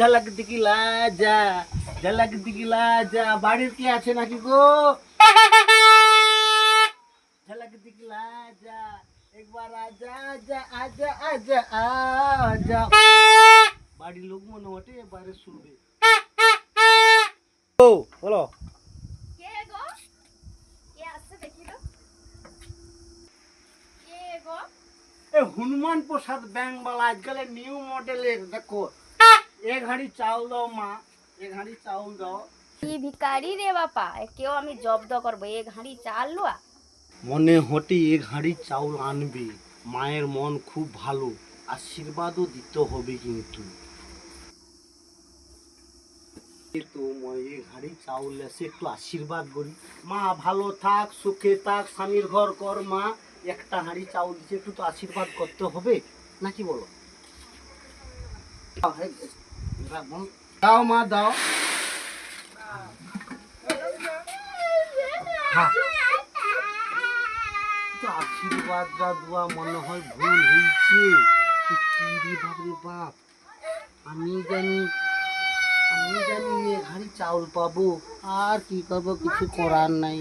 ঝলক দিকিলা যা ঝলক দিকিলা যা বাড়ির কি আছে নাকি গো? ঝলক দিকিলা যা একবার আজা আজা আজা আজা আজা। বাড়ির লোক মনে ওঠে এবারে শুনবে। ও বলো। কে গো? কে আসছে দেখি তো। কে গো? এ হনুমান প্রসাদ ব্যাংকওয়ালা আজকালের নিউ মডেলের দেখো। এক হাঁড়ি চাউল দাও মা। এক হাঁড়ি চাউল দাও। কি ভিকারি রে বাপা? কেউ আমি জব্দ করব। এক হাঁড়ি চাল লোয়া। মনে হতে এক হাঁড়ি চাউল আনবে। মায়ের মন খুব ভালো। আশীর্বাদও দিতে হবে কিন্তু। তো এক হাঁড়ি চাউল এসে একটু আশীর্বাদ করি। মা ভালো থাক সুখে থাক স্বামীর ঘর কর মা। একটা হাঁড়ি চাউল দিচ্ছে একটু তো আশীর্বাদ করতে হবে। নাকি বলো? দাও, মা দাও। আশীর্বাদ বা দোয়া মনে হয় ভুল হয়েছে রে বাপরে বাপ? আমি জানি আমি জানি এ চাউল পাবো। আর কি করব কিছু করার নাই।